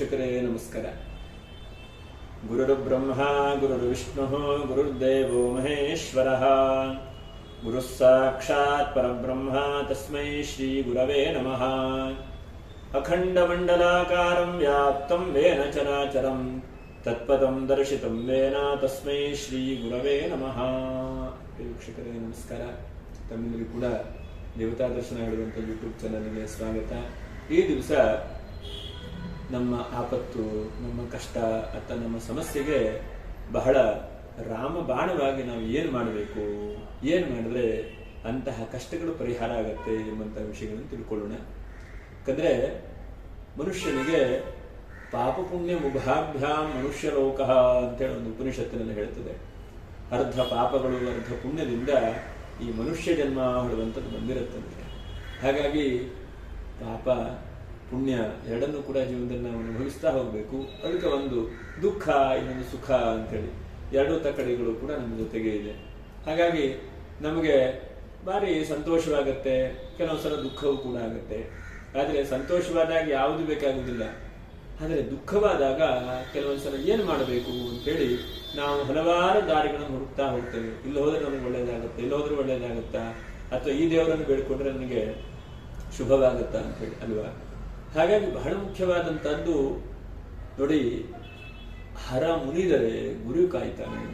ವೀಕ್ಷಕರೇ, ನಮಸ್ಕಾರ. ಗುರುರು ಬ್ರಹ್ಮ, ಗುರುರು ವಿಷ್ಣು, ಗುರುರ್ದೇವೋ ಮಹೇಶ್ವರ. ಗುರು ಸಾಕ್ಷಾತ್ ಪರಬ್ರಹ್ಮ, ತಸ್ಮೈ ಶ್ರೀ ಗುರವೇ ನಮಃ. ಅಖಂಡಮಂಡಲಾಕಾರಂ ವ್ಯಾಪ್ತಂ ವೇನ ಚರಾಚರಂ, ತತ್ಪದಂ ದರ್ಶಿತಂ ವೇನ, ತಸ್ಮೈ ಶ್ರೀ ಗುರವೇ ನಮಃ. ವೀಕ್ಷಕರೇ, ನಮಸ್ಕಾರ. ತಮ್ಮೆಲ್ಲರಿಗೂ ಕೂಡ ದೇವತಾ ದರ್ಶನ ಹೇಳುವಂಥ ಯೂಟ್ಯೂಬ್ ಚಾನಲ್ಗೆ ಸ್ವಾಗತ. ಈ ದಿವಸ ನಮ್ಮ ಆಪತ್ತು, ನಮ್ಮ ಕಷ್ಟ ಅಥವಾ ನಮ್ಮ ಸಮಸ್ಯೆಗೆ ಬಹಳ ರಾಮಬಾಣವಾಗಿ ನಾವು ಏನು ಮಾಡಬೇಕು, ಏನು ಮಾಡಿದ್ರೆ ಅಂತಹ ಕಷ್ಟಗಳು ಪರಿಹಾರ ಆಗತ್ತೆ ಎಂಬಂತಹ ವಿಷಯಗಳನ್ನು ತಿಳ್ಕೊಳ್ಳೋಣ. ಯಾಕಂದ್ರೆ ಮನುಷ್ಯನಿಗೆ ಪಾಪ ಪುಣ್ಯ ಮುಭಾಭ್ಯಾಮ್ ಮನುಷ್ಯ ಲೋಕ ಅಂತೇಳಿ ಒಂದು ಉಪನಿಷತ್ತಿನಲ್ಲಿ ಹೇಳ್ತದೆ ಅರ್ಧ ಪಾಪಗಳು, ಅರ್ಧ ಪುಣ್ಯದಿಂದ ಈ ಮನುಷ್ಯ ಜನ್ಮ ಹೇಳುವಂಥದ್ದು ಬಂದಿರುತ್ತೆ ನಮಗೆ ಹಾಗಾಗಿ ಪಾಪ ಪುಣ್ಯ ಎರಡನ್ನೂ ಕೂಡ ಜೀವನದಲ್ಲಿ ನಾವು ಅನುಭವಿಸ್ತಾ ಹೋಗಬೇಕು. ಅದಕ್ಕೆ ಒಂದು ದುಃಖ, ಇನ್ನೊಂದು ಸುಖ ಅಂತೇಳಿ ಎರಡೂ ತಕ್ಕಡಿಗಳು ಕೂಡ ನಮ್ಮ ಜೊತೆಗೆ ಇದೆ. ಹಾಗಾಗಿ ನಮಗೆ ಭಾರಿ ಸಂತೋಷವಾಗತ್ತೆ, ಕೆಲವೊಂದ್ಸಲ ದುಃಖವೂ ಕೂಡ ಆಗುತ್ತೆ. ಆದರೆ ಸಂತೋಷವಾದಾಗ ಯಾವುದು ಬೇಕಾಗುವುದಿಲ್ಲ. ಆದರೆ ದುಃಖವಾದಾಗ ಕೆಲವೊಂದ್ಸಲ ಏನು ಮಾಡಬೇಕು ಅಂತೇಳಿ ನಾವು ಹಲವಾರು ದಾರಿಗಳನ್ನು ಹುಡುಕ್ತಾ ಹೋಗ್ತೇವೆ. ಇಲ್ಲಿ ಹೋದ್ರೆ ನಮಗೆ ಒಳ್ಳೇದಾಗುತ್ತೆ, ಇಲ್ಲಿ ಹೋದ್ರೆ ಒಳ್ಳೇದಾಗುತ್ತಾ? ಅಥವಾ ಈ ದೇವರನ್ನು ಬೇಡ್ಕೊಂಡ್ರೆ ನನಗೆ ಶುಭವಾಗುತ್ತಾ ಅಂತೇಳಿ ಅಲ್ವಾ? ಹಾಗಾಗಿ ಬಹಳ ಮುಖ್ಯವಾದಂಥದ್ದು ನೋಡಿ, ಹರ ಮುನಿದರೆ ಗುರು ಕಾಯ್ತಾನೆ.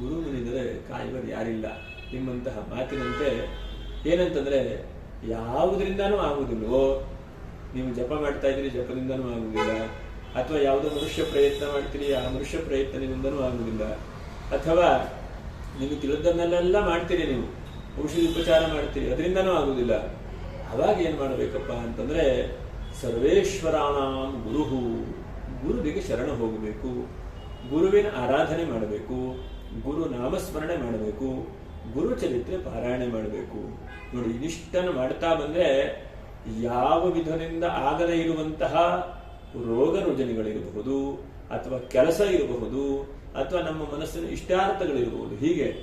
ಗುರು ಮುನಿದರೆ ಕಾಯುವರು ಯಾರಿಲ್ಲ. ನಿಮ್ಮಂತಹ ಮಾತಿನಂತೆ ಏನಂತಂದ್ರೆ, ಯಾವುದರಿಂದನೂ ಆಗುವುದಿಲ್ಲವೋ, ನೀವು ಜಪ ಮಾಡ್ತಾ ಇದ್ದೀರಿ, ಜಪದಿಂದನೂ ಆಗುವುದಿಲ್ಲ. ಅಥವಾ ಯಾವುದೋ ಮನುಷ್ಯ ಪ್ರಯತ್ನ ಮಾಡ್ತೀರಿ, ಆ ಮನುಷ್ಯ ಪ್ರಯತ್ನದಿಂದನೂ ಆಗುವುದಿಲ್ಲ. ಅಥವಾ ನಿಮಗೆ ತಿಳಿದನ್ನೆಲ್ಲ ಮಾಡ್ತೀರಿ ನೀವು. ಔಷಧಿ ಉಪಚಾರ ಮಾಡ್ತೀರಿ, ಅದರಿಂದನೂ ಆಗುವುದಿಲ್ಲ. ಅವಾಗ ಏನು ಮಾಡಬೇಕಪ್ಪ ಅಂತಂದ್ರೆ ಸರ್ವೇಶ್ವರಾಣಾಂ ಗುರುಹು. ಗುರುವಿಗೆ ಶರಣ ಹೋಗಬೇಕು. ಗುರುವಿನ ಆರಾಧನೆ ಮಾಡಬೇಕು. ಗುರು ನಾಮಸ್ಮರಣೆ ಮಾಡಬೇಕು. ಗುರು ಚರಿತ್ರೆ ಪಾರಾಯಣೆ ಮಾಡಬೇಕು. ನೋಡಿ, ಇದಿಷ್ಟನ್ನು ಮಾಡ್ತಾ ಬಂದ್ರೆ ಯಾವ ವಿಧದಿಂದ ಆಗದೇ ಇರುವಂತಹ ರೋಗ ರುಜನಿಗಳಿರಬಹುದು, ಅಥವಾ ಕೆಲಸ ಇರಬಹುದು, ಅಥವಾ ನಮ್ಮ ಮನಸ್ಸಿನ ಇಷ್ಟಾರ್ಥಗಳಿರಬಹುದು. ಹೀಗೆ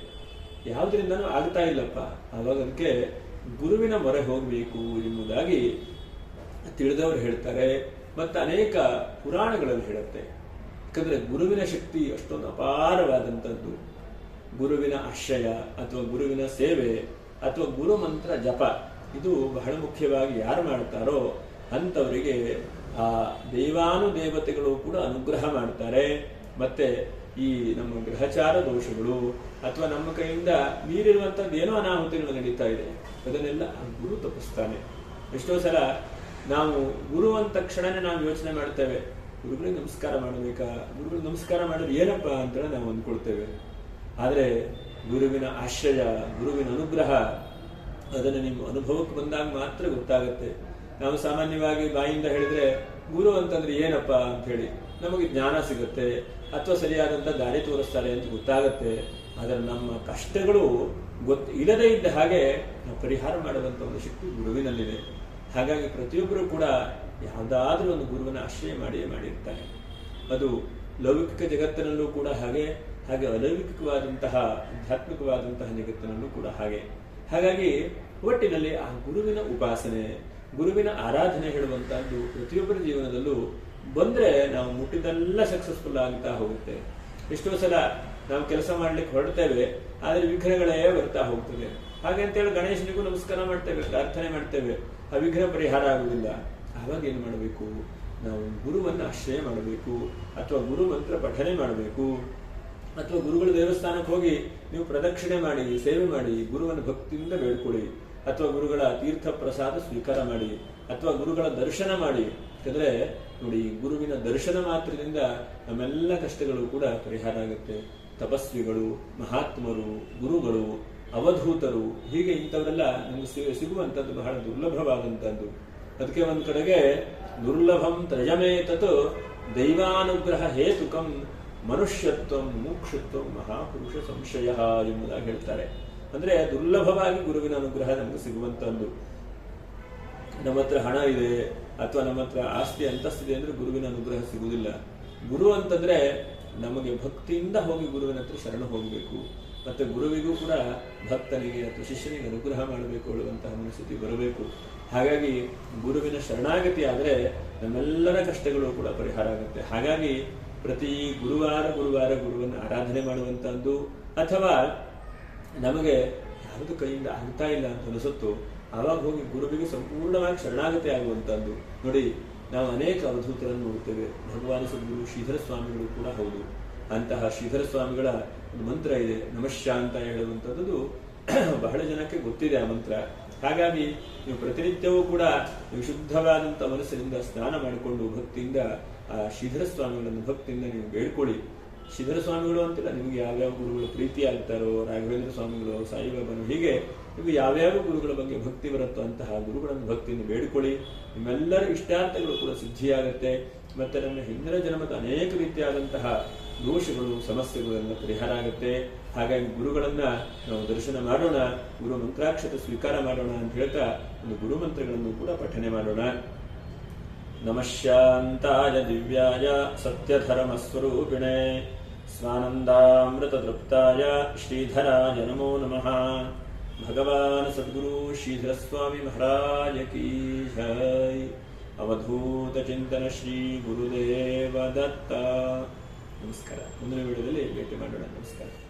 ಯಾವುದರಿಂದನೂ ಆಗ್ತಾ ಇಲ್ಲಪ್ಪ. ಆವಾಗ ಗುರುವಿನ ಮೊರೆ ಹೋಗಬೇಕು ಎಂಬುದಾಗಿ ತಿಳಿದವರು ಹೇಳ್ತಾರೆ, ಮತ್ತು ಅನೇಕ ಪುರಾಣಗಳಲ್ಲಿ ಹೇಳುತ್ತೆ. ಯಾಕಂದರೆ ಗುರುವಿನ ಶಕ್ತಿ ಅಷ್ಟೊಂದು ಅಪಾರವಾದಂಥದ್ದು. ಗುರುವಿನ ಆಶ್ರಯ ಅಥವಾ ಗುರುವಿನ ಸೇವೆ ಅಥವಾ ಗುರು ಮಂತ್ರ ಜಪ, ಇದು ಬಹಳ ಮುಖ್ಯವಾಗಿ ಯಾರು ಮಾಡ್ತಾರೋ ಅಂಥವರಿಗೆ ಆ ದೇವಾನುದೇವತೆಗಳು ಕೂಡ ಅನುಗ್ರಹ ಮಾಡ್ತಾರೆ. ಮತ್ತೆ ಈ ನಮ್ಮ ಗ್ರಹಚಾರ ದೋಷಗಳು ಅಥವಾ ನಮ್ಮ ಕೈಯಿಂದ ಮೀರಿರುವಂಥದ್ದು ಏನೋ ಅನಾಹುತಿಗಳು ನಡೀತಾ ಇದೆ, ಅದನ್ನೆಲ್ಲ ಆ ಗುರು ತಪ್ಪಿಸ್ತಾನೆ. ಎಷ್ಟೋ ಸಲ ನಾವು ಗುರು ಅಂದ ತಕ್ಷಣನೇ ನಾವು ಯೋಚನೆ ಮಾಡ್ತೇವೆ. ಗುರುಗಳಿಗೆ ನಮಸ್ಕಾರ ಮಾಡಬೇಕಾ? ಗುರುಗಳಿಗೆ ನಮಸ್ಕಾರ ಮಾಡಿದ್ರೆ ಏನಪ್ಪ ಅಂತ ನಾವು ಅಂದ್ಕೊಳ್ತೇವೆ. ಆದರೆ ಗುರುವಿನ ಆಶ್ರಯ, ಗುರುವಿನ ಅನುಗ್ರಹ ಅದನ್ನು ನಿಮ್ಮ ಅನುಭವಕ್ಕೆ ಬಂದಾಗ ಮಾತ್ರ ಗೊತ್ತಾಗುತ್ತೆ. ನಾವು ಸಾಮಾನ್ಯವಾಗಿ ಬಾಯಿಂದ ಹೇಳಿದ್ರೆ ಗುರು ಅಂತಂದ್ರೆ ಏನಪ್ಪ ಅಂತ ಹೇಳಿ ನಮಗೆ ಜ್ಞಾನ ಸಿಗುತ್ತೆ ಅಥವಾ ಸರಿಯಾದಂತ ದಾರಿ ತೋರಿಸ್ತಾರೆ ಅಂತ ಗೊತ್ತಾಗುತ್ತೆ. ಆದರೆ ನಮ್ಮ ಕಷ್ಟಗಳು ಗೊತ್ತು ಇಲ್ಲದೇ ಇದ್ದ ಹಾಗೆ ನಾವು ಪರಿಹಾರ ಮಾಡುವಂತ ಒಂದು ಶಕ್ತಿ ಗುರುವಿನಲ್ಲಿದೆ. ಹಾಗಾಗಿ ಪ್ರತಿಯೊಬ್ಬರು ಕೂಡ ಯಾವುದಾದ್ರೂ ಒಂದು ಗುರುವನ್ನು ಆಶ್ರಯ ಮಾಡಿಯೇ ಮಾಡಿರ್ತಾರೆ. ಅದು ಲೌಕಿಕ ಜಗತ್ತಿನಲ್ಲೂ ಕೂಡ ಹಾಗೆ ಹಾಗೆ ಅಲೌಕಿಕವಾದಂತಹ, ಆಧ್ಯಾತ್ಮಿಕವಾದಂತಹ ಜಗತ್ತಿನಲ್ಲೂ ಕೂಡ ಹಾಗೆ. ಹಾಗಾಗಿ ಒಟ್ಟಿನಲ್ಲಿ ಆ ಗುರುವಿನ ಉಪಾಸನೆ, ಗುರುವಿನ ಆರಾಧನೆ ಹೇಳುವಂತಹದ್ದು ಪ್ರತಿಯೊಬ್ಬರ ಜೀವನದಲ್ಲೂ ಬಂದ್ರೆ ನಾವು ಮುಟ್ಟಿದೆಲ್ಲ ಸಕ್ಸಸ್ಫುಲ್ ಆಗ್ತಾ ಹೋಗುತ್ತೆ. ಎಷ್ಟೋ ಸಲ ನಾವು ಕೆಲಸ ಮಾಡ್ಲಿಕ್ಕೆ ಹೊರಡ್ತೇವೆ, ಆದರೆ ವಿಘ್ನಗಳೇ ಬರ್ತಾ ಹೋಗ್ತದೆ ಹಾಗೆ ಅಂತೇಳಿ ಗಣೇಶನಿಗೂ ನಮಸ್ಕಾರ ಮಾಡ್ತೇವೆ, ಪ್ರಾರ್ಥನೆ ಮಾಡ್ತೇವೆ. ಆ ವಿಘ್ನ ಪರಿಹಾರ ಆಗುವುದಿಲ್ಲ. ಆವಾಗ ಏನು ಮಾಡಬೇಕು? ನಾವು ಗುರುವನ್ನು ಆಶ್ರಯ ಮಾಡಬೇಕು, ಅಥವಾ ಗುರು ಮಂತ್ರ ಪಠನೆ ಮಾಡಬೇಕು. ಅಥವಾ ಗುರುಗಳ ದೇವಸ್ಥಾನಕ್ಕೆ ಹೋಗಿ ನೀವು ಪ್ರದಕ್ಷಿಣೆ ಮಾಡಿ, ಸೇವೆ ಮಾಡಿ, ಗುರುವನ್ನು ಭಕ್ತಿಯಿಂದ ಬೇಡ್ಕೊಳ್ಳಿ. ಅಥವಾ ಗುರುಗಳ ತೀರ್ಥ ಪ್ರಸಾದ ಸ್ವೀಕಾರ ಮಾಡಿ, ಅಥವಾ ಗುರುಗಳ ದರ್ಶನ ಮಾಡಿ. ಯಾಕಂದ್ರೆ ನೋಡಿ, ಗುರುವಿನ ದರ್ಶನ ಮಾತ್ರದಿಂದ ನಮ್ಮೆಲ್ಲ ಕಷ್ಟಗಳು ಕೂಡ ಪರಿಹಾರ ಆಗುತ್ತೆ. ತಪಸ್ವಿಗಳು, ಮಹಾತ್ಮರು, ಗುರುಗಳು ಅವಧೂತರು, ಹೀಗೆ ಇಂಥವರೆಲ್ಲ ನಿಮಗೆ ಸಿಗುವಂಥದ್ದು ಬಹಳ ದುರ್ಲಭವಾದಂಥದ್ದು. ಅದಕ್ಕೆ ಒಂದು ಕಡೆಗೆ, ದುರ್ಲಭಂ ತ್ರಯಮೇತತ್ ದೈವಾನುಗ್ರಹ ಹೇತುಕಂ ಮನುಷ್ಯತ್ವ ಮುಕ್ಷತ್ವ ಮಹಾಪುರುಷ ಸಂಶಯ ಎಂಬುದಾಗಿ ಹೇಳ್ತಾರೆ. ಅಂದ್ರೆ ದುರ್ಲಭವಾಗಿ ಗುರುವಿನ ಅನುಗ್ರಹ ನಮಗೆ ಸಿಗುವಂತದ್ದು ನಮ್ಮ ಹತ್ರ ಹಣ ಇದೆ, ಅಥವಾ ನಮ್ಮ ಹತ್ರ ಆಸ್ತಿ ಅಂತಸ್ತಿದೆ ಅಂದ್ರೆ ಗುರುವಿನ ಅನುಗ್ರಹ ಸಿಗುವುದಿಲ್ಲ. ಗುರು ಅಂತಂದ್ರೆ ನಮಗೆ ಭಕ್ತಿಯಿಂದ ಹೋಗಿ ಗುರುವಿನ ಹತ್ರ ಶರಣ ಹೋಗಬೇಕು. ಮತ್ತೆ ಗುರುವಿಗೂ ಕೂಡ ಭಕ್ತನಿಗೆ ಅಥವಾ ಶಿಷ್ಯನಿಗೆ ಅನುಗ್ರಹ ಮಾಡಬೇಕು ಹೇಳುವಂತಹ ಮನಸ್ಥಿತಿ ಬರಬೇಕು. ಹಾಗಾಗಿ ಗುರುವಿನ ಶರಣಾಗತಿ ಆದರೆ ನಮ್ಮೆಲ್ಲರ ಕಷ್ಟಗಳು ಕೂಡ ಪರಿಹಾರ ಆಗುತ್ತೆ. ಹಾಗಾಗಿ ಪ್ರತಿ ಗುರುವಾರ ಗುರುವಾರ ಗುರುವನ್ನು ಆರಾಧನೆ ಮಾಡುವಂಥದ್ದು ಅಥವಾ ನಮಗೆ ಯಾವುದು ಕೈಯಿಂದ ಆಗ್ತಾ ಇಲ್ಲ ಅಂತ ಅನಿಸುತ್ತೋ ಆವಾಗ ಹೋಗಿ ಗುರುವಿಗೆ ಸಂಪೂರ್ಣವಾಗಿ ಶರಣಾಗತಿ ಆಗುವಂಥದ್ದು ನೋಡಿ, ನಾವು ಅನೇಕ ಅವಧೂತರನ್ನು ನೋಡುತ್ತೇವೆ ಭಗವಾನ ಸದ್ಗುರು ಶ್ರೀಧರ ಸ್ವಾಮಿಗಳು ಕೂಡ ಹೌದು. ಅಂತಹ ಶ್ರೀಧರ ಸ್ವಾಮಿಗಳ ಮಂತ್ರ ಇದೆ ನಮಶ್ಯ ಅಂತ ಹೇಳುವಂಥದ್ದು ಬಹಳ ಜನಕ್ಕೆ ಗೊತ್ತಿದೆ ಆ ಮಂತ್ರ. ಹಾಗಾಗಿ ನೀವು ಪ್ರತಿನಿತ್ಯವೂ ಕೂಡ ನೀವು ಶುದ್ಧವಾದಂಥ ಮನಸ್ಸಿನಿಂದ ಸ್ನಾನ ಮಾಡಿಕೊಂಡು ಭಕ್ತಿಯಿಂದ ಆ ಶ್ರೀಧರ ಸ್ವಾಮಿಗಳನ್ನು ಭಕ್ತಿಯಿಂದ ನೀವು ಬೇಡ್ಕೊಳ್ಳಿ. ಸ್ವಾಮಿಗಳು ಅಂತಿಲ್ಲ, ನಿಮಗೆ ಯಾವ್ಯಾವ ಗುರುಗಳು ಪ್ರೀತಿ ಆಗ್ತಾರೋ ರಾಘವೇಂದ್ರ ಸ್ವಾಮಿಗಳು, ಸಾಯಿಬಾಬನು, ಹೀಗೆ ನಿಮಗೆ ಯಾವ್ಯಾವ ಗುರುಗಳ ಬಗ್ಗೆ ಭಕ್ತಿ ಬರುತ್ತೋ ಅಂತಹ ಗುರುಗಳನ್ನು ಭಕ್ತಿಯನ್ನು ಬೇಡಿಕೊಳ್ಳಿ. ನಿಮ್ಮೆಲ್ಲರ ಇಷ್ಟಾರ್ಥಗಳು ಕೂಡ ಸಿದ್ಧಿಯಾಗುತ್ತೆ. ಮತ್ತೆ ನಮ್ಮ ಹಿಂದಿನ ಜನ್ಮದ ಅನೇಕ ರೀತಿಯಾದಂತಹ ದೋಷಗಳು, ಸಮಸ್ಯೆಗಳೆಲ್ಲ ಪರಿಹಾರ ಆಗುತ್ತೆ. ಹಾಗಾಗಿ ಗುರುಗಳನ್ನ ನಾವು ದರ್ಶನ ಮಾಡೋಣ, ಗುರು ಮಂತ್ರಾಕ್ಷತೆ ಸ್ವೀಕಾರ ಮಾಡೋಣ ಅಂತ ಹೇಳ್ತಾ ಒಂದು ಗುರು ಮಂತ್ರಗಳನ್ನು ಕೂಡ ಪಠನೆ ಮಾಡೋಣ. ನಮಃ ಶಾಂತಾಯ ದಿವ್ಯಾಯ ಸತ್ಯಧರ್ಮಸ್ವರೂಪಿಣೆ स्वानन्दामृततृप्ताय श्रीधराय नमो नमः भगवान् सद्गुरु श्रीधरस्वामी महाराज की जय ಅವಧೂತಚಿಂತನ ಶ್ರೀ ಗುರುದೇವ ದತ್ತ ನಮಸ್ಕಾರ ಮುಂದಿನ ವಿಡಿಯೋದಲ್ಲಿ ಭೇಟಿ ಮಾಡೋಣ ನಮಸ್ಕಾರ